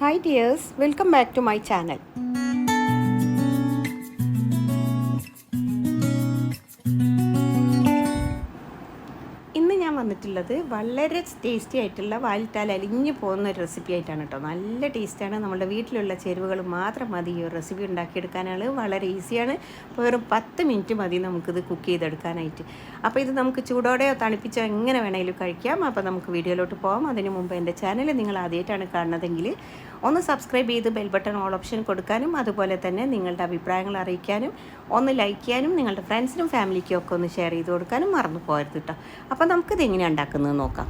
Hi dears welcome back to my channel ഞാൻ വന്നിട്ടുള്ളത് വളരെ ടേസ്റ്റി ആയിട്ടുള്ള വാലിട്ടാൽ അലിഞ്ഞു പോകുന്ന ഒരു റെസിപ്പി ആയിട്ടാണ് കേട്ടോ നല്ല ടേസ്റ്റാണ് നമ്മുടെ വീട്ടിലുള്ള ചേരുവകൾ മാത്രം മതി. ഈ ഒരു റെസിപ്പി ഉണ്ടാക്കിയെടുക്കാനാണ് വളരെ ഈസിയാണ് അപ്പോൾ വെറും പത്ത് മിനിറ്റ് മതി നമുക്കിത് കുക്ക് ചെയ്തെടുക്കാനായിട്ട്. അപ്പോൾ ഇത് നമുക്ക് ചൂടോടെയോ തണുപ്പിച്ചോ എങ്ങനെ വേണമെങ്കിലും കഴിക്കാം. അപ്പോൾ നമുക്ക് വീഡിയോയിലോട്ട് പോകാം അതിന് മുമ്പ് എന്റെ ചാനൽ നിങ്ങൾ ആദ്യമായിട്ടാണ് കാണുന്നതെങ്കിൽ ഒന്ന് സബ്സ്ക്രൈബ് ചെയ്ത് ബെൽ ബട്ടൺ ഓൾ ഓപ്ഷൻ കൊടുക്കാനും അതുപോലെ തന്നെ നിങ്ങളുടെ അഭിപ്രായങ്ങൾ അറിയിക്കാനും ഒന്ന് ലൈക്ക് ചെയ്യാനും നിങ്ങളുടെ ഫ്രണ്ട്സിനും ഫാമിലിക്കും ഒക്കെ ഒന്ന് ഷെയർ ചെയ്ത് കൊടുക്കാനും മറന്നു പോകരുത് കേട്ടോ അപ്പോൾ നമുക്കിത് എങ്ങനെയാണ് ഉണ്ടാക്കുന്നത് നോക്കാം.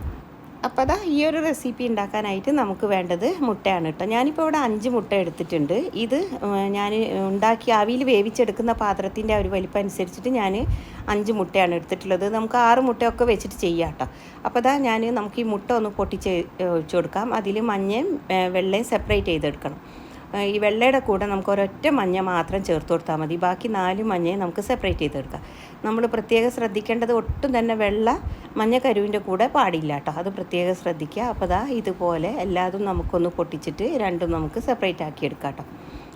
അപ്പോൾ അതാ ഈ ഒരു റെസിപ്പി ഉണ്ടാക്കാനായിട്ട് നമുക്ക് വേണ്ടത് മുട്ടയാണ് കേട്ടോ. ഞാനിപ്പോൾ ഇവിടെ അഞ്ച് മുട്ട എടുത്തിട്ടുണ്ട്. ഇത് ഞാൻ ഉണ്ടാക്കി ആവിയിൽ വേവിച്ചെടുക്കുന്ന പാത്രത്തിന്റെ ഒരു വലിപ്പം അനുസരിച്ചിട്ട് ഞാൻ അഞ്ച് മുട്ടയാണ് എടുത്തിട്ടുള്ളത്. നമുക്ക് ആറ് മുട്ടയൊക്കെ വെച്ചിട്ട് ചെയ്യാം കേട്ടോ. അപ്പോൾ അതാ ഞാൻ നമുക്ക് ഈ മുട്ട ഒന്ന് പൊട്ടിച്ച് ഒഴിച്ചു കൊടുക്കാം. അതിൽ മഞ്ഞയും വെള്ളയും സെപ്പറേറ്റ് ചെയ്തെടുക്കണം. ഈ വെള്ളയുടെ കൂടെ നമുക്ക് ഒരൊറ്റ മഞ്ഞ മാത്രം ചേർത്ത് കൊടുത്താൽ മതി. ബാക്കി നാല് മഞ്ഞയെ നമുക്ക് സെപ്പറേറ്റ് ചെയ്തെടുക്കാം നമ്മൾ പ്രത്യേകം ശ്രദ്ധിക്കേണ്ടത് ഒട്ടും തന്നെ വെള്ള മഞ്ഞ കരുവിന്റെ കൂടെ പാടില്ല കേട്ടോ. അത് പ്രത്യേകം ശ്രദ്ധിക്കുക. അപ്പോൾ ദാ ഇതുപോലെ എല്ലാതും നമുക്കൊന്ന് പൊട്ടിച്ചിട്ട് രണ്ടും നമുക്ക് സെപ്പറേറ്റ് ആക്കി എടുക്കാം കേട്ടോ.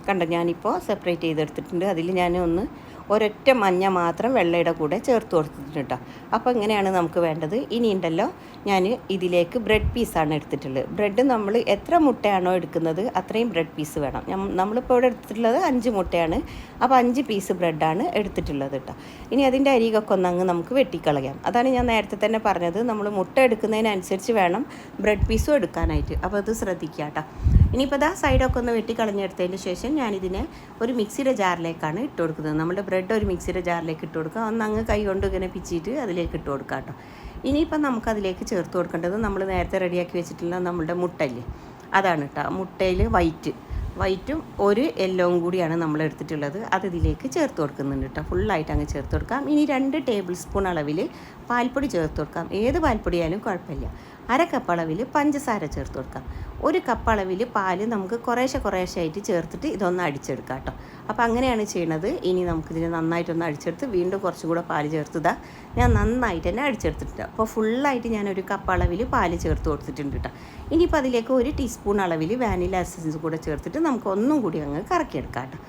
കണ്ടോ ഞാനിപ്പോൾ സെപ്പറേറ്റ് ചെയ്തെടുത്തിട്ടുണ്ട്. അതിൽ ഞാൻ ഒന്ന് ഒരൊറ്റ മഞ്ഞ മാത്രം വെള്ളയുടെ കൂടെ ചേർത്ത് കൊടുത്തിട്ടുണ്ട് കേട്ടോ. അപ്പോൾ ഇങ്ങനെയാണ് നമുക്ക് വേണ്ടത്? ഇനി ഉണ്ടല്ലോ ഞാൻ ഇതിലേക്ക് ബ്രെഡ് പീസാണ് എടുത്തിട്ടുള്ളത്. ബ്രെഡ് നമ്മൾ എത്ര മുട്ടയാണോ എടുക്കുന്നത് അത്രയും ബ്രെഡ് പീസ് വേണം. നമ്മളിപ്പോൾ ഇവിടെ എടുത്തിട്ടുള്ളത് അഞ്ച് മുട്ടയാണ്. അപ്പോൾ അഞ്ച് പീസ് ബ്രെഡാണ് എടുത്തിട്ടുള്ളത് കേട്ടോ. ഇനി അതിന്റെ അരികൊക്കെ ഒന്നങ്ങ് നമുക്ക് വെട്ടിക്കളയാം. അതാണ് ഞാൻ നേരത്തെ തന്നെ പറഞ്ഞത്. നമ്മൾ മുട്ട എടുക്കുന്നതിനനുസരിച്ച് വേണം ബ്രെഡ് പീസും എടുക്കാനായിട്ട്. അപ്പോൾ അത് ശ്രദ്ധിക്കുക കേട്ടോ. ഇനിയിപ്പോൾ ഇതാ സൈഡൊക്കെ ഒന്ന് വെട്ടിക്കളഞ്ഞെടുത്തതിന് ശേഷം ഞാനിതിനെ ഒരു മിക്സിയുടെ ജാറിലേക്കാണ് ഇട്ട് കൊടുക്കുന്നത്. നമ്മുടെ ബ്രെഡ് ഒരു മിക്സിയുടെ ജാറിലേക്ക് ഇട്ട് കൊടുക്കുക. ഒന്ന് അങ്ങ് കൈ കൊണ്ട് ഇങ്ങനെ പിച്ചിട്ട് അതിലേക്ക് ഇട്ട് കൊടുക്കുക കേട്ടോ. ഇനിയിപ്പം നമുക്ക് അതിലേക്ക് ചേർത്ത് കൊടുക്കേണ്ടത് നമ്മൾ നേരത്തെ റെഡിയാക്കി വെച്ചിട്ടുള്ള നമ്മുടെ മുട്ടല്ലേ അതാണ് കേട്ടോ. മുട്ടയിൽ വൈറ്റ് വൈറ്റും ഒരു യെല്ലോവും കൂടിയാണ് നമ്മൾ എടുത്തിട്ടുള്ളത്. അത് ഇതിലേക്ക് ചേർത്ത് കൊടുക്കുന്നുണ്ട് കേട്ടോ. ഫുള്ളായിട്ട് അങ്ങ് ചേർത്ത് കൊടുക്കാം. ഇനി രണ്ട് ടേബിൾ സ്പൂൺ അളവിൽ പാൽപ്പൊടി ചേർത്ത് കൊടുക്കാം. ഏത് പാൽപ്പൊടിയായാലും കുഴപ്പമില്ല. അര കപ്പ് പഞ്ചസാര ചേർത്ത് കൊടുക്കാം ഒരു കപ്പ് പാൽ നമുക്ക് കുറേശ്ശെ കുറേശ്ശെ ആയിട്ട് ചേർത്തിട്ട് ഇതൊന്ന് അടിച്ചെടുക്കാം കേട്ടോ. അപ്പോൾ അങ്ങനെയാണ് ചെയ്യണത്. ഇനി നമുക്കിതിനെ നന്നായിട്ടൊന്ന് അടിച്ചെടുത്ത് വീണ്ടും കുറച്ചും കൂടെ പാൽ ചേർത്തതാ ഞാൻ നന്നായിട്ട് തന്നെ അടിച്ചെടുത്തിട്ടുണ്ട്. അപ്പോൾ ഫുള്ളായിട്ട് ഞാൻ ഒരു കപ്പ് അളവിൽ പാൽ ചേർത്ത് കൊടുത്തിട്ടുണ്ട് കേട്ടോ. ഇനിയിപ്പോൾ അതിലേക്ക് ഒരു ടീസ്പൂൺ അളവിൽ വാനില എസൻസ് കൂടെ ചേർത്തിട്ട് നമുക്ക് ഒന്നും കൂടി അങ്ങ് കറക്കിയെടുക്കാം കേട്ടോ.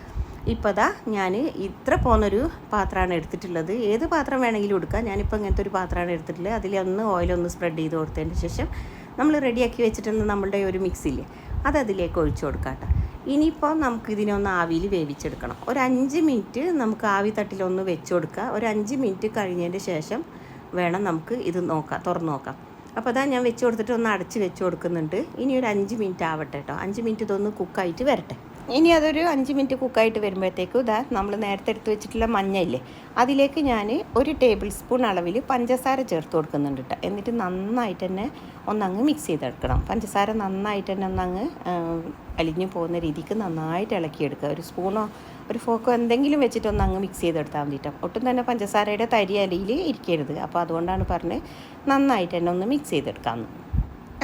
ഇപ്പോൾ ഞാൻ ഇത്ര പോകുന്നൊരു പാത്രമാണ് എടുത്തിട്ടുള്ളത്. ഏത് പാത്രം വേണമെങ്കിലും എടുക്കാം. ഞാനിപ്പോൾ ഇങ്ങനത്തെ ഒരു പാത്രമാണ് എടുത്തിട്ടുള്ളത്. അതിലൊന്ന് ഓയിലൊന്ന് സ്പ്രെഡ് ചെയ്ത് കൊടുത്തതിന് ശേഷം നമ്മൾ റെഡിയാക്കി വെച്ചിട്ടുള്ള നമ്മളുടെ ഒരു മിക്സില്ലേ അത് അതിലേക്ക് ഒഴിച്ചു കൊടുക്കാം ഇനിയിപ്പോൾ നമുക്ക് ഇതിനെ ഒന്ന് ആവിയിൽ വേവിച്ചെടുക്കണം. ഒരു അഞ്ച് മിനിറ്റ് നമുക്ക് ആവി തട്ടിലൊന്ന് വെച്ച് കൊടുക്കുക. ഒരു അഞ്ച് മിനിറ്റ് കഴിഞ്ഞതിന് ശേഷം വേണം നമുക്ക് ഇത് നോക്കാം തുറന്ന് നോക്കാം. അപ്പോൾ അതാ ഞാൻ വെച്ച് കൊടുത്തിട്ട് ഒന്ന് അടച്ച് വെച്ച് കൊടുക്കുന്നുണ്ട്. ഇനി ഒരു അഞ്ച് മിനിറ്റ് ആവട്ടെ കേട്ടോ അഞ്ച് മിനിറ്റ് ഇതൊന്ന് കുക്കായിട്ട് വരട്ടെ. ഇനി അതൊരു അഞ്ച് മിനിറ്റ് കുക്കായിട്ട് വരുമ്പോഴത്തേക്കും ഇതാ നമ്മൾ നേരത്തെ എടുത്ത് വെച്ചിട്ടുള്ള മഞ്ഞ ഇല്ലേ അതിലേക്ക് ഞാൻ ഒരു ടേബിൾ സ്പൂൺ അളവിൽ പഞ്ചസാര ചേർത്ത് കൊടുക്കുന്നുണ്ട് കേട്ടോ. എന്നിട്ട് നന്നായിട്ട് തന്നെ ഒന്നങ്ങ് മിക്സ് ചെയ്തെടുക്കണം. പഞ്ചസാര നന്നായിട്ട് തന്നെ ഒന്നങ്ങ് അലിഞ്ഞു പോകുന്ന രീതിക്ക് നന്നായിട്ട് ഇളക്കിയെടുക്കുക. ഒരു സ്പൂണോ ഒരു ഫോക്കോ എന്തെങ്കിലും വെച്ചിട്ട് ഒന്ന് അങ്ങ് മിക്സ് ചെയ്തെടുത്താൽ മതി കേട്ടോ. ഒട്ടും തന്നെ പഞ്ചസാരയുടെ തരി അലിയിൽ ഇരിക്കരുത്. അപ്പോൾ അതുകൊണ്ടാണ് പറഞ്ഞ് നന്നായിട്ട് തന്നെ ഒന്ന് മിക്സ് ചെയ്തെടുക്കാമെന്ന്.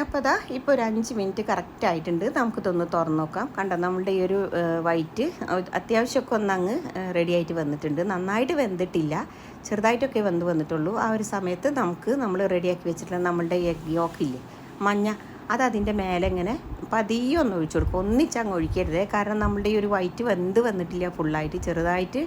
അപ്പോൾ അതാ ഇപ്പോൾ ഒരു അഞ്ച് മിനിറ്റ് കറക്റ്റ് ആയിട്ടുണ്ട്. നമുക്കിതൊന്ന് തുറന്നു നോക്കാം. കണ്ടോ നമ്മളുടെ ഈ ഒരു വൈറ്റ് അത്യാവശ്യമൊക്കെ ഒന്ന് അങ്ങ് റെഡി ആയിട്ട് വന്നിട്ടുണ്ട്. നന്നായിട്ട് വെന്തിട്ടില്ല. ചെറുതായിട്ടൊക്കെ വെന്ത് വന്നിട്ടുള്ളൂ. ആ ഒരു സമയത്ത് നമുക്ക് നമ്മൾ റെഡിയാക്കി വെച്ചിട്ടുള്ള നമ്മളുടെ എഗ് യോക്കില്ലേ മഞ്ഞ അത് അതിന്റെ മേലെ ഇങ്ങനെ പതിയെ ഒന്ന് ഒഴിച്ചു കൊടുക്കും. ഒന്നിച്ചങ്ങ് ഒഴിക്കരുത്. കാരണം നമ്മുടെ ഈ ഒരു വൈറ്റ് വെന്ത് വന്നിട്ടില്ല ഫുള്ളായിട്ട് ചെറുതായിട്ട്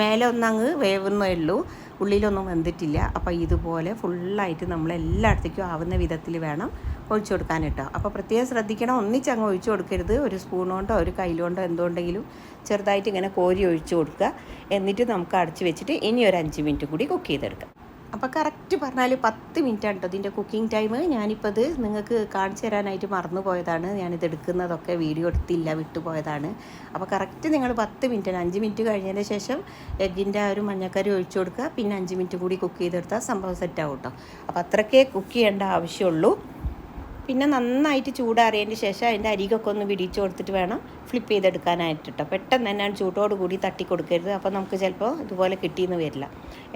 മേലെ ഒന്നങ്ങ് വേവുന്നേ ഉള്ളൂ. ഉള്ളിലൊന്നും വെന്തിട്ടില്ല. അപ്പോൾ ഇതുപോലെ ഫുള്ളായിട്ട് നമ്മൾ എല്ലായിടത്തേക്കും ആവുന്ന വിധത്തിൽ വേണം ഒഴിച്ചു കൊടുക്കാൻ കേട്ടോ. അപ്പോൾ പ്രത്യേകം ശ്രദ്ധിക്കണം. ഒന്നിച്ചങ്ങ് ഒഴിച്ചു കൊടുക്കരുത്. ഒരു സ്പൂണുകൊണ്ടോ ഒരു കയ്യിലുകൊണ്ടോ എന്തുകൊണ്ടെങ്കിലും ചെറുതായിട്ട് ഇങ്ങനെ കോരി ഒഴിച്ചു കൊടുക്കുക. എന്നിട്ട് നമുക്ക് അടച്ച് വെച്ചിട്ട് ഇനി ഒരു അഞ്ച് മിനിറ്റ് കൂടി കുക്ക് ചെയ്തെടുക്കാം. അപ്പോൾ കറക്റ്റ് പറഞ്ഞാൽ പത്ത് മിനിറ്റ് ആണ് കേട്ടോ ഇതിന്റെ കുക്കിംഗ് ടൈം. ഞാനിപ്പോൾ ഇത് നിങ്ങൾക്ക് കാണിച്ചു തരാനായിട്ട് മറന്നു പോയതാണ്. ഞാനിത് എടുക്കുന്നതൊക്കെ വീഡിയോ എടുത്തില്ല വിട്ടുപോയതാണ് അപ്പോൾ കറക്റ്റ് നിങ്ങൾ പത്ത് മിനിറ്റ് അഞ്ച് മിനിറ്റ് കഴിഞ്ഞതിന് ശേഷം എഗ്ഗിന്റെ ആ ഒരു മഞ്ഞക്കറി ഒഴിച്ചു കൊടുക്കുക. പിന്നെ അഞ്ച് മിനിറ്റ് കൂടി കുക്ക് ചെയ്തെടുത്താൽ സംഭവം സെറ്റാവും കേട്ടോ. അപ്പോൾ അത്രക്കേ കുക്ക് ചെയ്യേണ്ട ആവശ്യമുള്ളൂ. പിന്നെ നന്നായിട്ട് ചൂടാറിയതിന് ശേഷം അതിന്റെ അരികൊക്കെ ഒന്ന് പിടിച്ചു കൊടുത്തിട്ട് വേണം ഫ്ലിപ്പ് ചെയ്തെടുക്കാനായിട്ട് കേട്ടോ പെട്ടെന്ന് തന്നെ ചൂട്ടോട് കൂടി തട്ടി കൊടുക്കരുത്. അപ്പോൾ നമുക്ക് ചിലപ്പോൾ ഇതുപോലെ കിട്ടിയെന്ന് വരില്ല.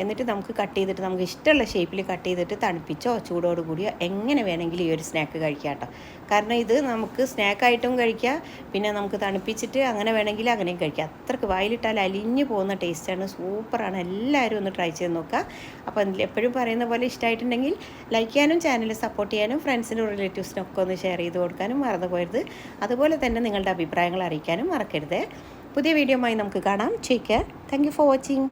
എന്നിട്ട് നമുക്ക് കട്ട് ചെയ്തിട്ട് നമുക്ക് ഇഷ്ടമുള്ള ഷേപ്പിൽ കട്ട് ചെയ്തിട്ട് തണുപ്പിച്ചോ ചൂടോട് കൂടിയോ എങ്ങനെ വേണമെങ്കിലും ഈ ഒരു സ്നാക്ക് കഴിക്കാം കേട്ടോ കാരണം ഇത് നമുക്ക് സ്നാക്കായിട്ടും കഴിക്കാം. പിന്നെ നമുക്ക് തണുപ്പിച്ചിട്ട് അങ്ങനെ വേണമെങ്കിൽ അങ്ങനെയും കഴിക്കാം. അത്രയ്ക്ക് വായിലിട്ടാൽ അലിഞ്ഞു പോകുന്ന ടേസ്റ്റാണ് സൂപ്പറാണ് എല്ലാവരും ഒന്ന് ട്രൈ ചെയ്ത് നോക്കുക. അപ്പോൾ എപ്പോഴും പറയുന്ന പോലെ ഇഷ്ടമായിട്ടുണ്ടെങ്കിൽ ലൈക്ക് ചെയ്യാനും ചാനൽ സപ്പോർട്ട് ചെയ്യാനും ഫ്രണ്ട്സിനും റിലേറ്റീവ് റിലേറ്റീവ്സിനൊക്കെ ഒന്ന് ഷെയർ ചെയ്ത് കൊടുക്കാനും മറന്നു പോയത് അതുപോലെ തന്നെ നിങ്ങളുടെ അഭിപ്രായങ്ങൾ അറിയിക്കാനും മറക്കരുത്. പുതിയ വീഡിയോയുമായി നമുക്ക് കാണാം. ചേക്ക് താങ്ക് യു ഫോർ വാച്ചിങ്